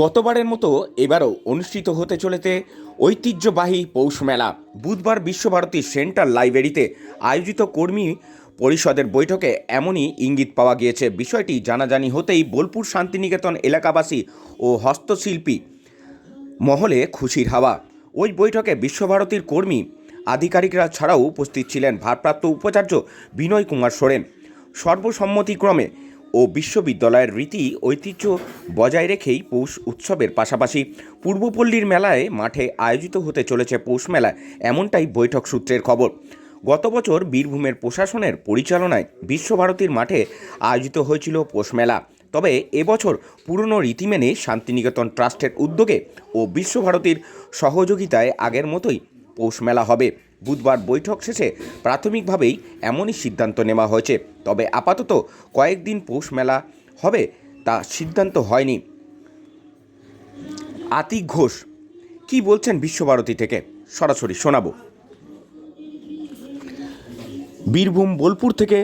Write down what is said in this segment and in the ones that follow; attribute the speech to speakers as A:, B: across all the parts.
A: গতবারের মতো এবারও অনুষ্ঠিত হতে চলেছে ঐতিহ্যবাহী পৌষ মেলা। বুধবার বিশ্বভারতী সেন্ট্রাল লাইব্রেরিতে আয়োজিত কর্মী পরিষদের বৈঠকে এমনই ইঙ্গিত পাওয়া গিয়েছে। বিষয়টি জানাজানি হতেই বোলপুর শান্তিনিকেতন এলাকাবাসী ও হস্তশিল্পী মহলে খুশির হাওয়া। ওই বৈঠকে বিশ্বভারতীর কর্মী, আধিকারিকরা ছাড়াও উপস্থিত ছিলেন ভারপ্রাপ্ত উপাচার্য বিনয় কুমার সোরেন। সর্বসম্মতিক্রমে ও বিশ্ববিদ্যালয়ের রীতি ঐতিহ্য বজায় রেখেই পৌষ উৎসবের পাশাপাশি পূর্বপল্লীর মেলায় মাঠে আয়োজিত হতে চলেছে পৌষ মেলা, এমনটাই বৈঠক সূত্রের খবর। গত বছর বীরভূমের প্রশাসনের পরিচালনায় বিশ্বভারতীর মাঠে আয়োজিত হয়েছিল পৌষ মেলা। তবে এবছর পুরনো রীতি মেনে শান্তিনিকেতন ট্রাস্টের উদ্যোগে ও বিশ্বভারতীর সহযোগিতায় আগের মতোই পৌষ মেলা হবে। বুধবার বৈঠক শেষে প্রাথমিকভাবেই এমনই সিদ্ধান্ত নেওয়া হয়েছে। তবে আপাতত কয়েকদিন পৌষ মেলা হবে তা সিদ্ধান্ত হয়নি। আতিক ঘোষ, কি বলছেন বিশ্বভারতী থেকে? সরাসরি শোনাবো। বীরভূম, বোলপুর থেকে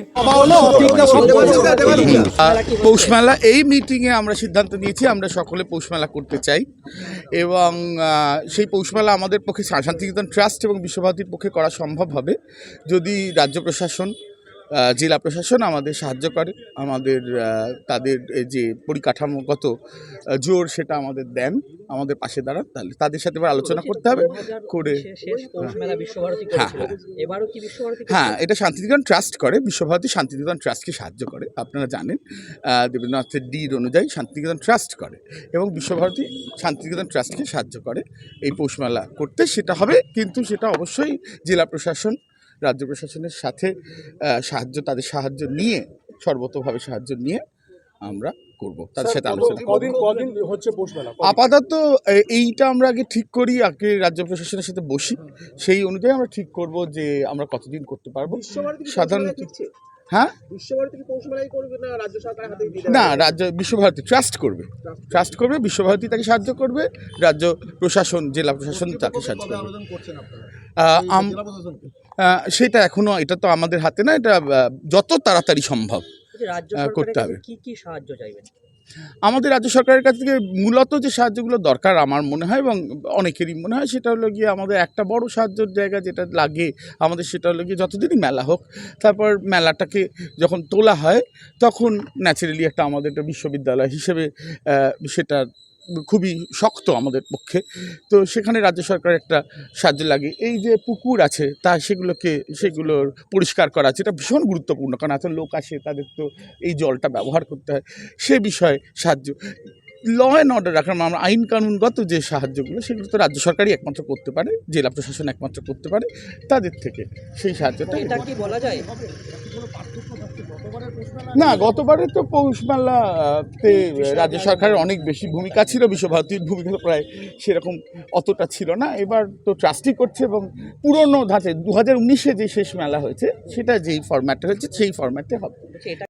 B: পৌষমেলা, এই মিটিংয়ে আমরা সিদ্ধান্ত নিয়েছি, আমরা সকলে পৌষমেলা করতে চাই। এবং সেই পৌষমেলা আমাদের পক্ষে শান্তিনিকেতন ট্রাস্ট এবং বিশ্বভারতীর পক্ষে করা সম্ভব হবে। যদি রাজ্য প্রশাসন জেলা প্রশাসন আমাদের সাহায্য করে আমাদের তাদের এই যে পরিকাঠামোগত জোর সেটা আমাদের দেন আমাদের পাশে দাঁড়ান তাহলে তাদের সাথে এবার আলোচনা করতে হবে করে হ্যাঁ,
C: কি বিশ্বভারতী
B: হ্যাঁ এটা শান্তিনিকেতন ট্রাস্ট করে বিশ্বভারতী শান্তিনিকেতন ট্রাস্টকে সাহায্য করে আপনারা জানেন দেবেন্দ্রনাথের ডিড অনুযায়ী শান্তিনিকেতন ট্রাস্ট করে এবং বিশ্বভারতী শান্তিনিকেতন ট্রাস্টকে সাহায্য করে এই পৌষমেলা করতে সেটা হবে কিন্তু সেটা অবশ্যই জেলা প্রশাসন রাজ্য প্রশাসনের সাথে সাহায্য তাদের সাহায্য নিয়ে সর্বতভাবে সাহায্য নিয়ে আমরা করব। তাদের সাথে আলোচনা
D: হচ্ছে
B: আপাতত এইটা আমরা আগে ঠিক করি আগে রাজ্য প্রশাসনের সাথে বসি। সেই অনুযায়ী আমরা ঠিক করব যে আমরা কতদিন করতে পারব।
D: সাধারণত
B: সাধারণ-? হ্যাঁ?
D: না রাজ্য সরকারের হাতেই দিয়ে
B: না
D: দেবে?
B: রাজ্য বিশ্বভারতী ট্রাস্ট করবে। ট্রাস্ট করবে। বিশ্বভারতী তাকে সাহায্য করবে রাজ্য প্রশাসন জেলা প্রশাসন তাকে সাহায্য করবে। সেটা এখনও এটা তো আমাদের হাতে না এটা যত তাড়াতাড়ি সম্ভব
C: সরকারের
B: করতে হবে।
C: কি কি সাহায্য চাইবেন?
B: আমাদের রাজ্য সরকারের কাছ থেকে মূলত যে সাহায্যগুলো দরকার আমার মনে হয় এবং অনেকেরই মনে হয়, সেটা হলো গিয়ে আমাদের একটা বড় সাহায্যের জায়গা যেটা লাগে আমাদের, সেটা হলো গিয়ে যতদিনই মেলা হোক, তারপর মেলাটাকে যখন তোলা হয়, তখন ন্যাচারালি একটা আমাদের একটা বিশ্ববিদ্যালয় হিসেবে সেটা খুবই শক্ত আমাদের পক্ষে। তো সেখানে রাজ্য সরকার একটা সাহায্য লাগে। এই যে পুকুর আছে, তা সেগুলোকে, সেগুলোর পরিষ্কার করা আছে, এটা ভীষণ গুরুত্বপূর্ণ। কারণ এত লোক আসে, তাদের তো এই জলটা ব্যবহার করতে হয়। সে বিষয়ে সাহায্য। ল অ্যান্ড অর্ডার রাখার আমরা আইন কানুনগত যে সাহায্যগুলো সেগুলো তো রাজ্য সরকারই একমাত্র করতে পারে জেলা প্রশাসন একমাত্র করতে পারে তাদের থেকে সেই সাহায্যটা
C: এটা কি বলা যায়?
B: না গতবারে তো পৌষ মেলাতে রাজ্য সরকারের অনেক বেশি ভূমিকা ছিল বিশ্বভারতীর ভূমিকা প্রায় সেরকম অতটা ছিল না। এবার তো ট্রাস্টই করছে এবং পুরনো ধাঁচে দু হাজার উনিশে যে শেষ মেলা হয়েছে সেটা যেই ফরম্যাটে হয়েছে সেই ফরম্যাটে হবে।
C: এটা